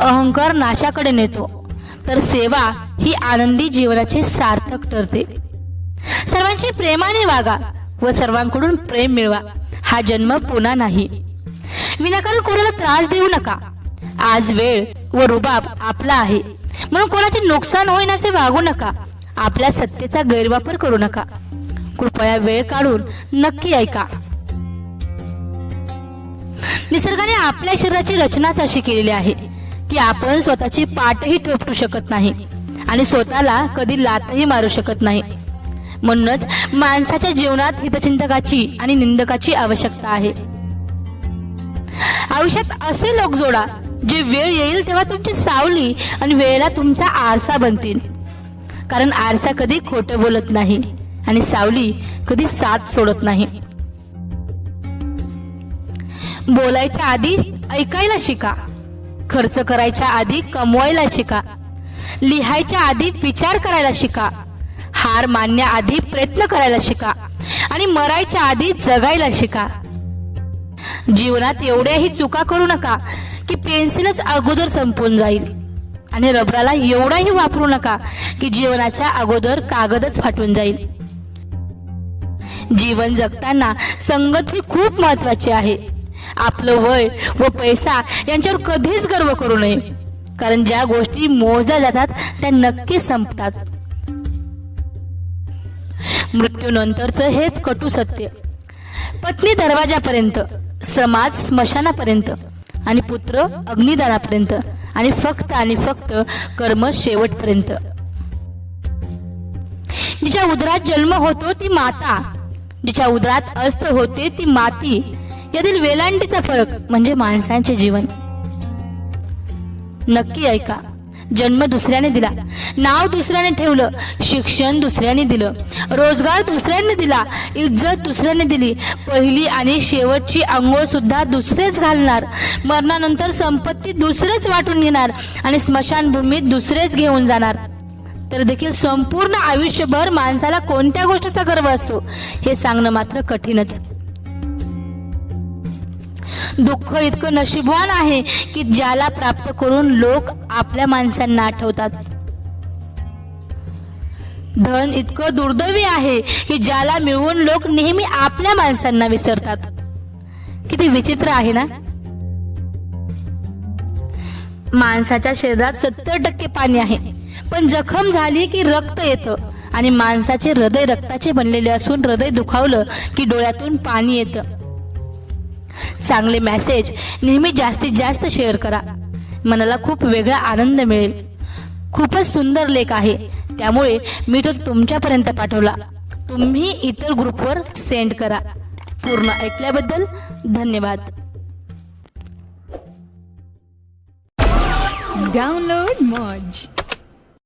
अहंकार नाशाकडे नेतो. तर सेवा ही आनंदी जीवनाचे सार्थक ठरते. सर्वांशी प्रेमाने वागा व सर्वांकडून प्रेम मिळवा. हा जन्म पुन्हा नाही. विनाकारण कोणाला त्रास देऊ नका. आज वेळ व रुबाब आपला आहे. म्हणून कोणाचे नुकसान होईन असे वागू नका. आपल्या सत्तेचा गैरवापर करू नका. कृपया वेळ काढून नक्की ऐका. निसर्गाने आपल्या शरीराची रचनाच अशी केलेली आहे. की आपण स्वतःची पाठही ठोपटू शकत नाही आणि स्वतःला कधी लातही मारू शकत नाही. म्हणूनच माणसाच्या जीवनात हितचिंतकाची आणि निंदकाची आवश्यकता आहे. आयुष्यात असे लोक जोडा जे वेळ येईल तेव्हा तुमची सावली आणि वेळेला तुमचा आरसा बनतील. कारण आरसा कधी खोटं बोलत नाही आणि सावली कधी साथ सोडत नाही. बोलायच्या आधी ऐकायला शिका. खर्च करायच्या आधी कमवायला शिका. लिहायच्या आधी विचार करायला शिका. हार मानण्याआधी प्रयत्न करायला शिका. आणि मरायच्या आधी जगायला शिका. जीवनात एवढ्याही चुका करू नका की पेन्सिलच अगोदर संपून जाईल. आणि रबराला एवढाही वापरू नका की जीवनाच्या अगोदर कागदच फाटून जाईल. जीवन जगताना संगत ही खूप महत्वाची आहे. आपलं वय व पैसा यांच्यावर कधीच गर्व करू नये. कारण ज्या गोष्टी मोजल्या जातात त्या नक्की संपतात. मृत्यूनंतरचं हेच कटू सत्य. पत्नी दरवाजापर्यंत समाज स्मशानापर्यंत आणि पुत्र अग्निदानापर्यंत आणि फक्त आणि फक्त कर्म शेवटपर्यंत. जिच्या उदरात जन्म होतो ती माता. जिच्या उदरात अस्त होते ती माती. यातील वेलांटीचा फरक म्हणजे माणसांचे जीवन. नक्की ऐका. जन्म दुसऱ्याने दिला. नाव दुसऱ्याने ठेवलं. शिक्षण दुसऱ्याने दिलं. रोजगार दुसऱ्याने दिला. इज्जत दुसऱ्याने दिली. पहिली आणि शेवटची आंघोळ सुद्धा दुसरेच घालणार. मरणानंतर संपत्ती दुसरेच वाटून घेणार आणि स्मशानभूमीत दुसरेच घेऊन जाणार. तर देखील संपूर्ण आयुष्यभर माणसाला कोणत्या गोष्टीचा गर्व असतो? हे सांगणं मात्र कठीणच. दुःख इतकं नशीबवान आहे की ज्याला प्राप्त करून लोक आपल्या माणसांना आठवतात. धन इतकं दुर्दैवी आहे की ज्याला मिळवून लोक नेहमी आपल्या माणसांना विसरतात. किती विचित्र आहे ना? माणसाच्या शरीरात सत्तर टक्के पाणी आहे. पण जखम झाली की रक्त येतं. आणि माणसाचे हृदय रक्ताचे बनलेले असून हृदय दुखावलं की डोळ्यातून पाणी येतं. चांगले मेसेज नेहमी जास्तीत जास्त शेअर करा. मनाला खूप वेगळा आनंद मिळेल. खूपच सुंदर लेख आहे. त्यामुळे मी तो तुमच्यापर्यंत पाठवला. तुम्ही इतर ग्रुपवर सेंड करा. पूर्ण ऐकल्याबद्दल धन्यवाद. डाउनलोड मॉज